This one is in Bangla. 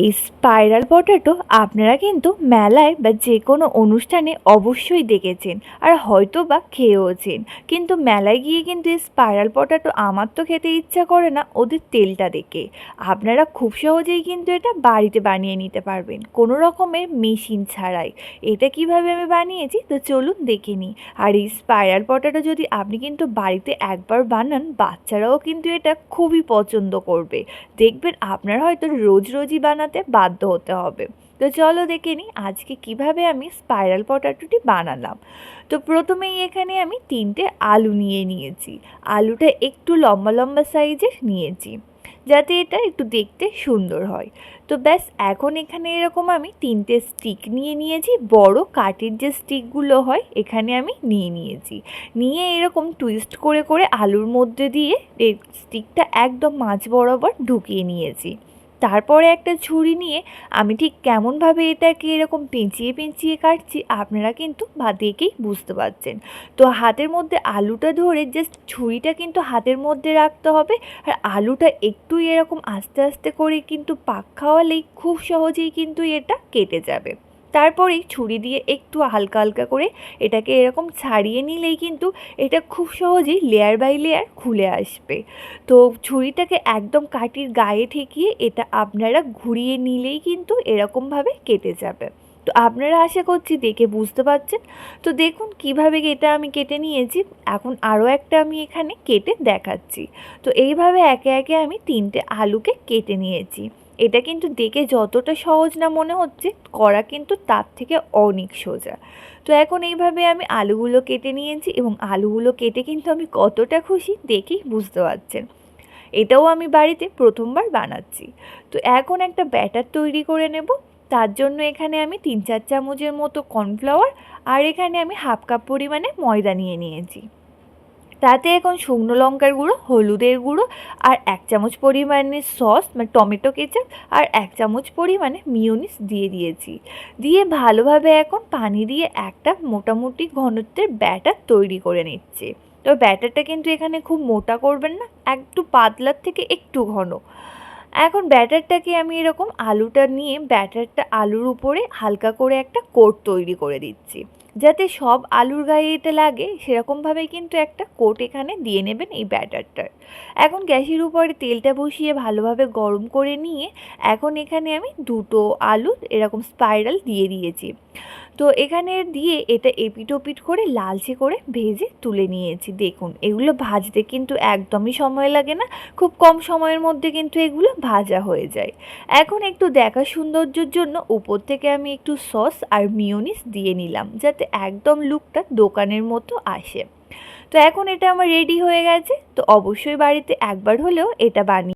এই স্পাইরাল পটাটো আপনারা কিন্তু মেলায় বা যে কোনো অনুষ্ঠানে অবশ্যই দেখেছেন আর হয়তো বা খেয়েওছেন। কিন্তু মেলায় গিয়ে কিন্তু এই স্পাইরাল পটাটো আমার তো খেতে ইচ্ছা করে না, ওদের তেলটা দেখে। আপনারা খুব সহজেই কিন্তু এটা বাড়িতে বানিয়ে নিতে পারবেন, কোনো রকমের মেশিন ছাড়াই। এটা কীভাবে আমি বানিয়েছি? তো চলুন দেখে নিই। আর এই স্পাইরাল পটাটো যদি আপনি কিন্তু বাড়িতে একবার বানান, বাচ্চারাও কিন্তু এটা খুবই পছন্দ করবে। দেখবেন আপনারা হয়তো রোজ রোজই বানাতে বাধ্য হতে হবে। তো চলো দেখে নিই আজকে কীভাবে আমি স্পাইরাল পটাটোটি বানালাম। তো প্রথমেই এখানে আমি তিনটে আলু নিয়ে নিয়েছি। আলুটা একটু লম্বা লম্বা সাইজের নিয়েছি, যাতে এটা একটু দেখতে সুন্দর হয়। তো ব্যাস, এখন এখানে এরকম আমি তিনটে স্টিক নিয়ে নিয়েছি, বড় কাঠের যে স্টিকগুলো হয় এখানে আমি নিয়ে নিয়েছি। নিয়ে এরকম টুইস্ট করে করে আলুর মধ্যে দিয়ে স্টিকটা একদম মাছ বরাবর ঢুকিয়ে নিয়েছি। তারপরে একটা ছুরি নিয়ে আমি ঠিক কেমনভাবে এটাকে এরকম পেঁচিয়ে পেঁচিয়ে কাটছি, আপনারা কিন্তু বা দেখেই বুঝতে পারছেন। তো হাতের মধ্যে আলুটা ধরে জাস্ট ছুরিটা কিন্তু হাতের মধ্যে রাখতে হবে। আর আলুটা একটু এরকম আস্তে আস্তে করে কিন্তু পাক খাওয়ালেই খুব সহজেই কিন্তু এটা কেটে যাবে। তারপরেই ছুরি দিয়ে একটু হালকা হালকা করে এটাকে এরকম ছাড়িয়ে নিলেই কিন্তু এটা খুব সহজেই লেয়ার বাই লেয়ার খুলে আসবে। তো ছুরিটাকে একদম কাটির গায়ে ঠেকিয়ে এটা আপনারা ঘুরিয়ে নিলেই কিন্তু এরকমভাবে কেটে যাবে। তো আপনারা আশা করছি দেখে বুঝতে পারছেন। তো দেখুন কীভাবে এটা আমি কেটে নিয়েছি। এখন আরও একটা আমি এখানে কেটে দেখাচ্ছি। তো এইভাবে একে একে আমি তিনটে আলুকে কেটে নিয়েছি। এটা কিন্তু দেখে যতটা সহজ না মনে হচ্ছে করা কিন্তু তার থেকে অনেক সোজা। তো এখন এইভাবে আমি আলুগুলো কেটে নিয়েছি এবং আলুগুলো কেটে কিন্তু আমি কতটা খুশি দেখেই বুঝতে পারছেন। এটাও আমি বাড়িতে প্রথমবার বানাচ্ছি। তো এখন একটা ব্যাটার তৈরি করে নেব। তার জন্য এখানে আমি তিন চার চামচের মতো কর্নফ্লাওয়ার আর এখানে আমি হাফ কাপ পরিমাণে ময়দা নিয়ে নিয়েছি। তাতে এখন শুকনো লঙ্কার গুঁড়ো, হলুদের গুঁড়ো আর এক চামচ পরিমাণে সস মানে টমেটো কেচাপ আর এক চামচ পরিমাণে মিওনিস দিয়ে দিয়েছি। দিয়ে ভালোভাবে এখন পানি দিয়ে একটা মোটামুটি ঘনত্বের ব্যাটার তৈরি করে নিচ্ছে। তো ব্যাটারটা কিন্তু এখানে খুব মোটা করবেন না, একটু পাতলার থেকে একটু ঘন। এখন ব্যাটারটাকে আমি এরকম আলুটা নিয়ে ব্যাটারটা আলুর উপরে হালকা করে একটা কোট তৈরি করে দিচ্ছি। যাতে সব আলুর গায়ে এটা লাগে সেরকমভাবে কিন্তু একটা কোট এখানে দিয়ে নেবেন এই ব্যাটারটার এখন গ্যাসের উপরে তেলটা বসিয়ে ভালোভাবে গরম করে নিয়ে, এখন এখানে আমি দুটো আলু এরকম স্পাইরাল দিয়ে দিয়েছি। তো এখানে দিয়ে এটা এপিট ওপিট করে লালচে করে ভেজে তুলে নিয়েছি। দেখুন, এগুলো ভাজতে কিন্তু একদমই সময় লাগে না। খুব কম সময়ের মধ্যে কিন্তু এগুলো ভাজা হয়ে যায়। এখন একটু দেখা সৌন্দর্যের জন্য উপর থেকে আমি একটু সস আর মিওনিস দিয়ে নিলাম, যাতে একদম লুকটা দোকানের মতো আসে। তো এখন এটা আমার রেডি হয়ে গেছে। তো অবশ্যই বাড়িতে একবার হলেও এটা বানিয়ে